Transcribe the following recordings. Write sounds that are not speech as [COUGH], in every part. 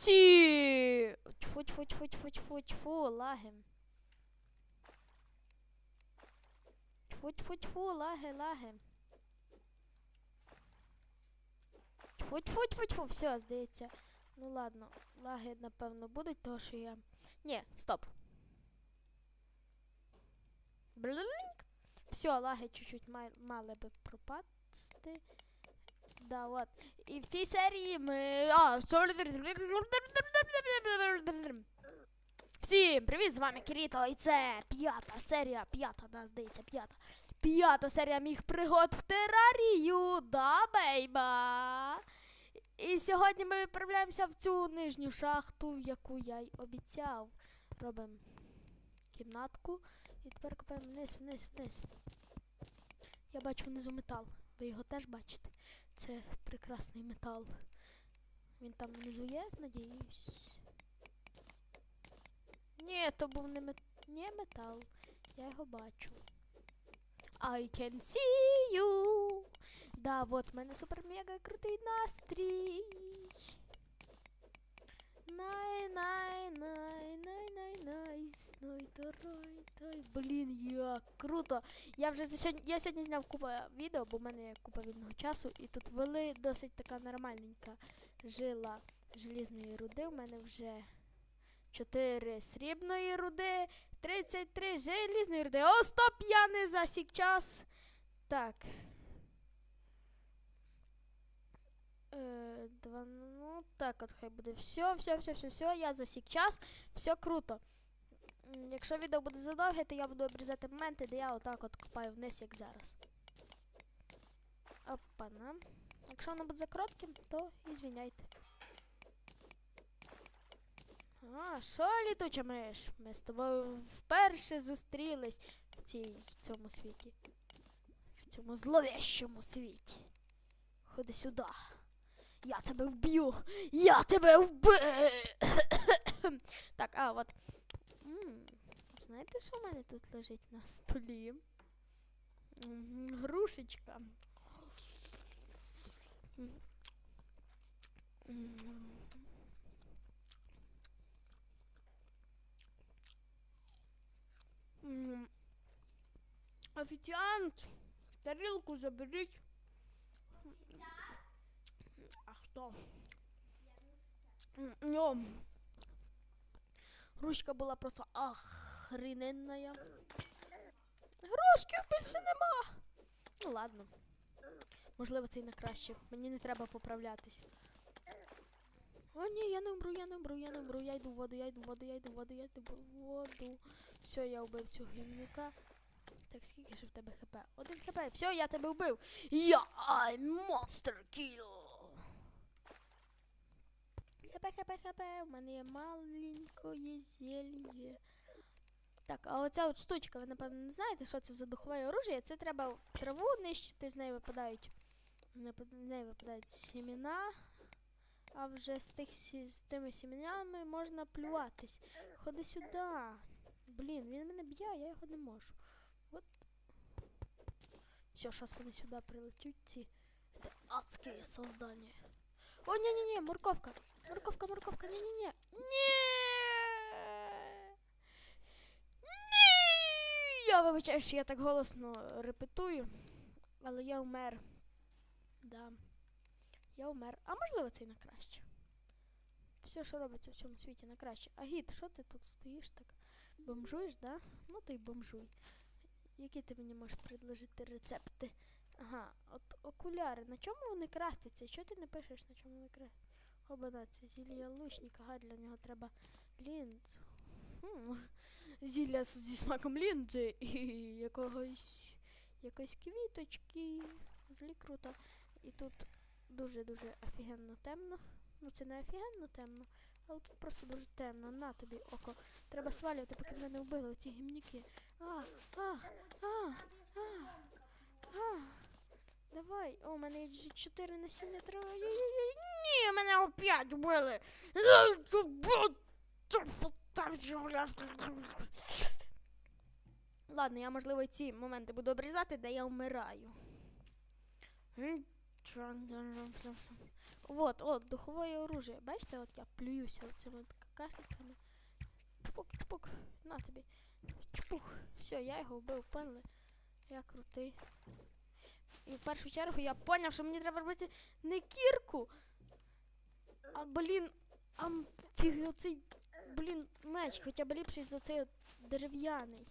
Всі! Тьфу, тьфу, тьфу, тьфу, тьфу, тьфу, лаги. Тьфу, тьфу, тьфу, лаги, лаги. Тьфу, тьфу, тьфу, тьфу, все, здається. Ну ладно, лаги, напевно, будуть, того що я. Ні, стоп. Блинк. Все, лаги чуть-чуть мали би пропасти. Да, от. І в цій серії ми. А, Всім привіт, з вами Кіріто, і це п'ята серія, п'ята, да, здається, п'ята. П'ята серія міг пригод в терарію, да, бейба. І сьогодні ми відправляємося в цю нижню шахту, яку я й обіцяв. Робимо кімнатку. І тепер копаємо вниз, вниз, вниз. Я бачу внизу метал. Ви його теж бачите? Це прекрасний метал. Він там внизу є, надіюсь. Ні, то був не мет... Ні, метал. Я його бачу. I can see you. Да, вот, в мене супер мега крутий настрій. Най, най, най, най, най, найс, най, тарай, тай. Блін, як круто. Я вже сьогодні, я сьогодні зняв купу відео, бо в мене є купа вільного часу, і тут вели досить така нормальненька жила желізної руди. У мене вже 4 срібної руди, 33 желізної руди. О, стоп! Я не засік час. Так. Е, два, ну, так от хай буде. Все, все, все, все, все, я засік час. Все круто. Якщо відео буде задовге, то я буду обрізати моменти, де я отак от копаю вниз, як зараз. Опана. Якщо воно буде за коротким, то і звіняйте. А, що літуча миш? Ми з тобою вперше зустрілись в цій в цьому світі. В цьому зловещому світі. Ходи сюди. Я тебе вб'ю! Я тебе вбив! [COUGHS] так, а от. М, Знаєте, що в мене тут лежить на столі? М, Грушечка. М. М. М. Офіціант, тарілку заберіть. А хто? М, Ну, була просто охрененная. Грушки більше нема. Ну ладно. Можливо, це і на краще. Мені не треба поправлятись. О, ні, я не вмру, я не вмру, я не вмру. Я йду в воду, я йду в воду, я йду в воду, я йду в воду. Все, я вбив цього гімнюка. Так, скільки ж в тебе хп? Один хп. Все, я тебе вбив. Я monster kill. Хп, хп, хп. У мене є маленькое зелье. Так, а оця от штучка, ви напевно не знаєте, що це за духове оружие. Це треба траву нищити, з неї випадають. З неї випадають сімена. А вже з тих з тими сім'ями можна плюватись. Ходи сюди. Блін, він мене б'є, я його не можу. От. Все, зараз вони сюди прилетють, ці адські создання. О, ні, морковка. Морковка, морковка, ні, ні, ні. Я вибачаю, що я так голосно репетую, але я вмер. Да. Я вмер. А можливо, це і на краще. Все, що робиться в цьому світі, на краще. А що ти тут стоїш так? Бомжуєш, да? Ну ти й бомжуй. Які ти мені можеш предложити рецепти? Ага, от окуляри. На чому вони крастяться? Чого ти не пишеш, на чому вони крастяться? Обана, це зілля лучника, ага, для нього треба лінзу. Хм. Зілля зі смаком лінзи і якогось якоїсь квіточки. Злі круто. І тут дуже-дуже офігенно темно. Ну це не офігенно темно, але тут просто дуже темно. На тобі око. Треба свалювати, поки мене не вбили оці гімніки. А, а, а, а, а. Давай. О, у мене є 4 насіння трави. Ні, мене опять вбили. Ладно, я можливо ці моменти буду обрізати, де я вмираю. Вот, от, духовое оружие. Бачите, от я плююся оцими от какашниками. Чпук, чпук, на тобі. Чпух. Все, я його вбив, поняли? Я крутий. І в першу чергу я поняв, що мені треба робити не кірку. А блін, а м- оцей, блін, меч, хоча б ліпший за цей дерев'яний.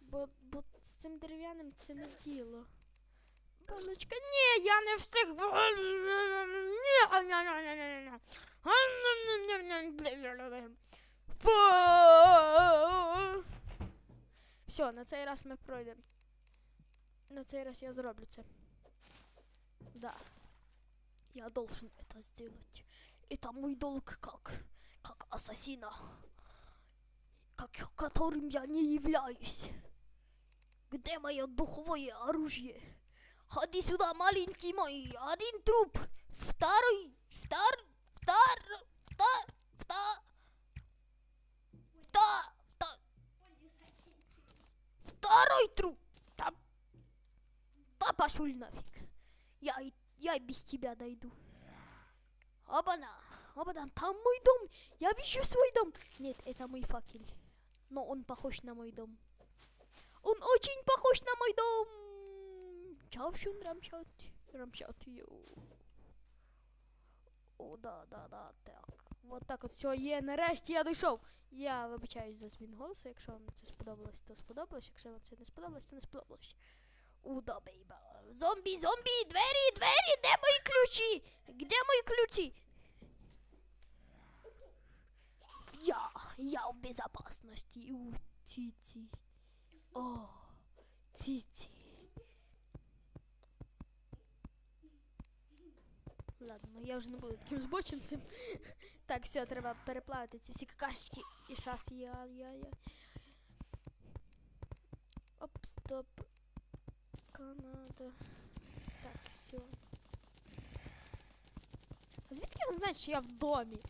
Бо, бо з цим дерев'яним це не діло. Паночка, ні, я не встиг. Все, на цей раз ми пройдемо. На цей раз я зроблю це. Да. Я должен это сделать. Это мой долг как, как ассасина. Как, которым я не являюсь. Где мое духовое оружие? Ходи сюда, маленький мой. Один труп. Второй. Втор. Втор. Втор. Втор. Втор. Втор. Второй труп. Пошел нафиг. Я, я без тебя дойду. Обана. Обана, там мой дом. Я вижу свой дом. Нет, это мой факел. Но он похож на мой дом. Он очень похож на мой дом. Чавшун рамчат. Рамчат. йоу. О, да, да, да, так. Вот так от все є. Нарешті я дійшов. Я вибачаюсь за змін голосу. Якщо вам це сподобалось, то сподобалось. Якщо вам це не сподобалось, то не сподобалось. Уда, бейба. Зомбі, зомбі, двері, двері, де мої ключі? Де мої ключі? Я, я в безопасности. У, Тити. О, Тити. Ладно, я вже не буду таким збочинцем. Так, все, треба переплавити ці всі какашечки. І шас, я, я, я. Оп, стоп. Канада. Так, все. А звідки вони знають, що я в домі?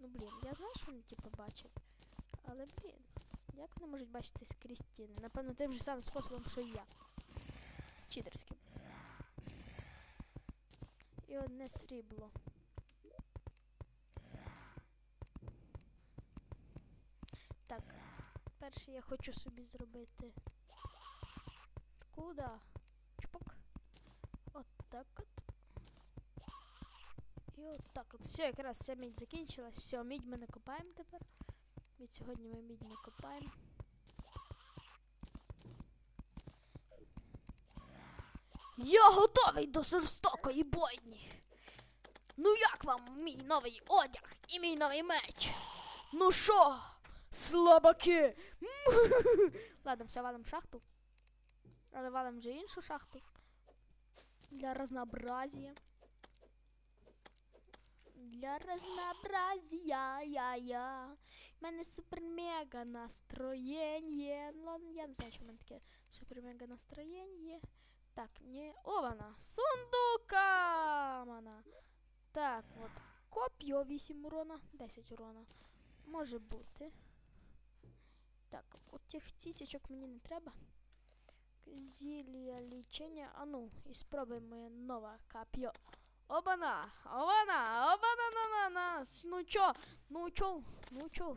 Ну блін, я знаю, що вони типу бачать. Але блін, як вони можуть бачити скрізь стіни? Напевно, тим же самим способом, що і я. Читерським. І одне срібло. Так, перше я хочу собі зробити. Куда? Так от. І от так от. Все, якраз вся мідь закінчилась. Все, мідь ми не копаємо тепер. Від сьогодні ми мідь не копаємо. Я готовий до жорстокої бойні. Ну як вам мій новий одяг і мій новий меч? Ну що, слабаки? [LAUGHS] Ладно, все, валим шахту. Але валим вже іншу шахту. Для разнообразия. Для разнообразия, я-я. У мене супер-мега настроєння. Ладно, я не знаю, що в мене таке супер-мега настроєння. Так, не... О, вона! Сундука! Вона. Так, от. Коп'yo 8 урона, 10 урона. Може бути. Так, от тих цісічок мені не треба. Зілля лічення. А ну, і спробуємо моє нове коп'yo. Обана! Обана! На на! Ну чо? Ну чо? Ну чо?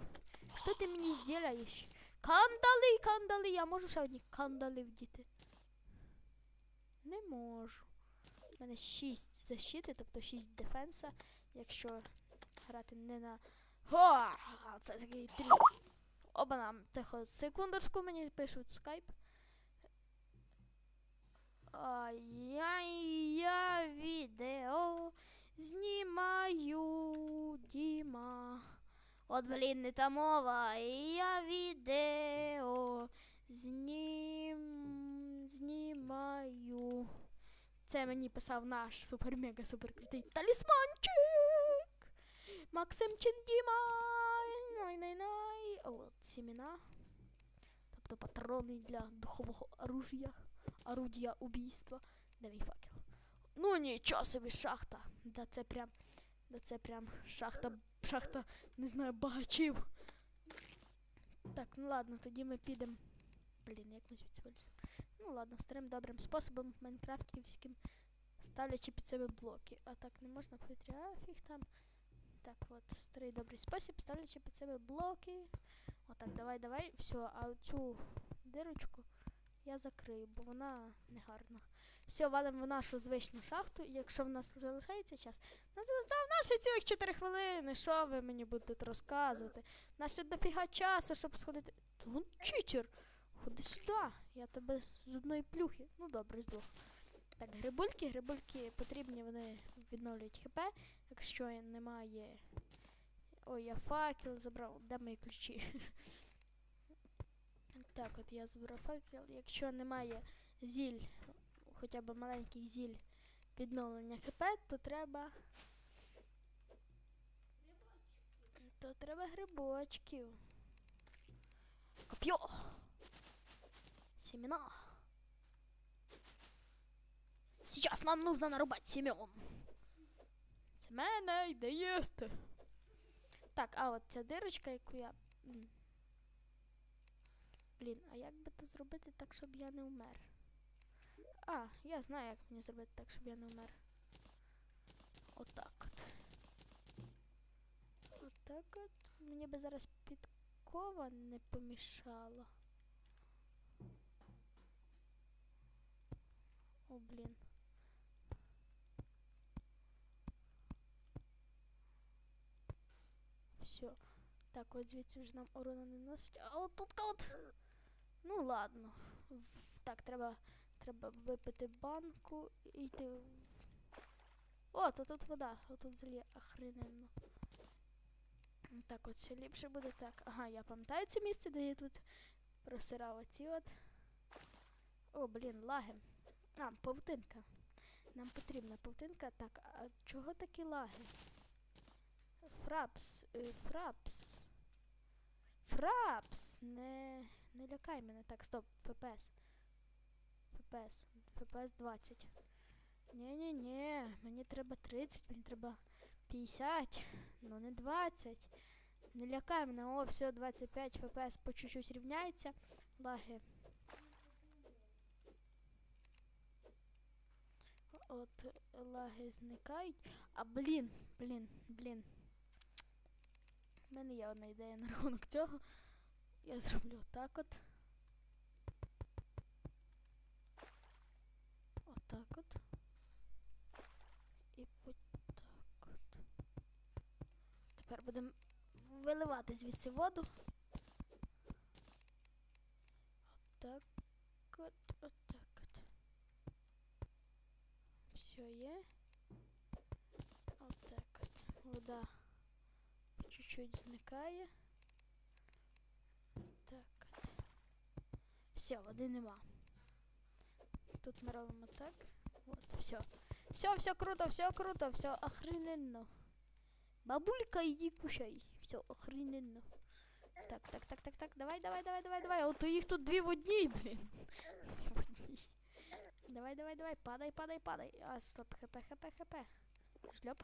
Що ти мені зробиш? Кандали, кандали! Я можу ще одні кандали вдіти? Не можу. У мене 6 защити, тобто 6 дефенса, якщо грати не на. О! Це такий трі. Обана, тихо, секундочку мені пишуть скайп. А я, я відео знімаю Діма. От, блін, не та мова. Я відео знім... знімаю. Це мені писав наш супер-мега супер крутий талісманчик. Максимчин Діма. Най-най-най. От сімена. Тобто патрони для духового оружия. Орудія убійства. Де мій факел? Ну нічого собі шахта. Да це прям. Да це прям шахта. Шахта, не знаю, багачів. Так, ну ладно, тоді ми підемо. Блін, як ми звідси виліземо? Ну ладно, старим добрим способом майнкрафтівським ставлячи під себе блоки. А так не можна повітря, а фіг там. Так, от, старий добрий спосіб, ставлячи під себе блоки. Отак, давай, давай. Все, а цю дирочку я закрию, бо вона не гарна. Все, валимо в нашу звичну шахту. Якщо в нас залишається час, у нас в нас ще цілих 4 хвилини. Що ви мені будете розказувати? У нас ще дофіга часу, щоб сходити. Вон читер! Ходи сюди, я тебе з одної плюхи. Ну добре, з двох. Так, грибульки, грибульки потрібні, вони відновлюють хп, якщо немає. Ой, я факел забрав. Де мої ключі? [LAUGHS] Так, от я забрав факел. Якщо немає зіль, хоча б маленьких зіль відновлення хп, то треба. То треба грибочків. Коп'йо! Семена. Сейчас нам нужно нарубать семен. Семена йде їсти. Так, а от ця дирочка, яку я. Блін, а як би то зробити так, щоб я не вмер? А, я знаю, як мені зробити так, щоб я не вмер. Отак от. Отак от. Мені би зараз підкова не помішала. О, блін. Все. Так, от звідси вже нам урона не носить. А от тут от. Ну ладно. Так, треба, треба випити банку і йти. О, то тут вода, отут взагалі охрененно. Так, от ще ліпше буде так. Ага, я пам'ятаю це місце, де я тут просирав оці от. О, блін, лаги. А, павутинка. Нам потрібна павутинка. Так, а чого такі лаги? Фрапс, е, фрапс. Фрапс! Не, не лякай мене. Так, стоп, ФПС. ФПС. ФПС 20. Ні-ні-ні, мені треба 30, мені треба 50, ну не 20. Не лякай мене, о, все, 25 ФПС по чуть-чуть рівняється. Лаги. От лаги зникають. А блін, блін, блін. У мене є одна ідея на рахунок цього. Я зроблю так от. Отак от. І отак от. Тепер будемо виливати звідси воду. Отак от, отак от. Все є. Отак от. Вода чуть-чуть зникає. Так от. Все, води нема. Тут ми робимо так. От, все. Все, все круто, все круто, все охрененно. Бабулька, иди кушай. Все охрененно. Так, так, так, так, так. Давай, давай, давай, давай, давай. От їх тут дві в одній, блін. Дві в одній. Давай, давай, давай. Падай, падай, падай. А, стоп, хп, хп, хп. Шльоп.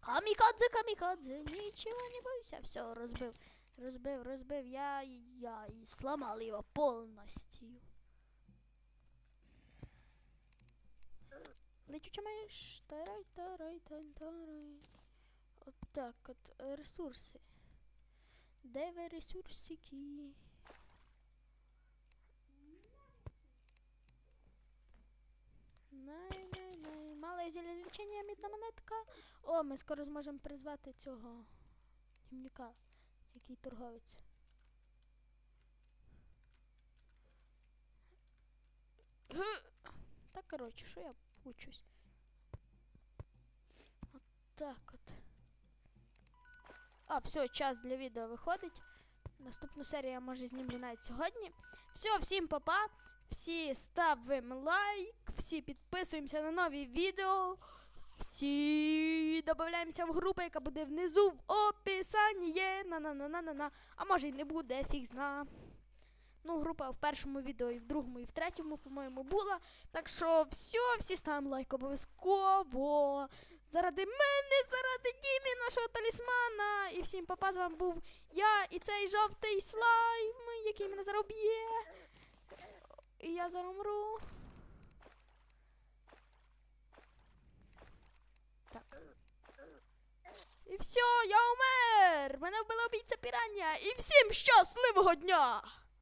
Камікадзе, камікадзе, нічого не бойся. Все, розбив. Розбив, розбив. Я, я и сломал его полностью. Летюча маєш. Тарай, тарай, тан, тарай. От так от ресурси. Де ви ресурсики? Най, най, най. Мале зілля лічення, мідна монетка. О, ми скоро зможемо призвати цього гімнюка, який торговець. Так, коротше, що я учусь? От так от. А, все, час для відео виходить. Наступну серію я може знімлю навіть сьогодні. Все, всім па-па. Всі ставимо лайк, всі підписуємося на нові відео. Всі додаємося в групу, яка буде внизу в описанні. на на на на на на А може й не буде, фіг зна. Ну, група в першому відео, і в другому, і в третьому, по-моєму, була. Так що все, всі ставимо лайк обов'язково. Заради мене, заради Дімі, нашого талісмана. І всім папа, з вами був я і цей жовтий слайм, який мене зараз б'є. І я зараз умру. Все, я умер! Мене вбила бійця пірання! І всім щасливого дня!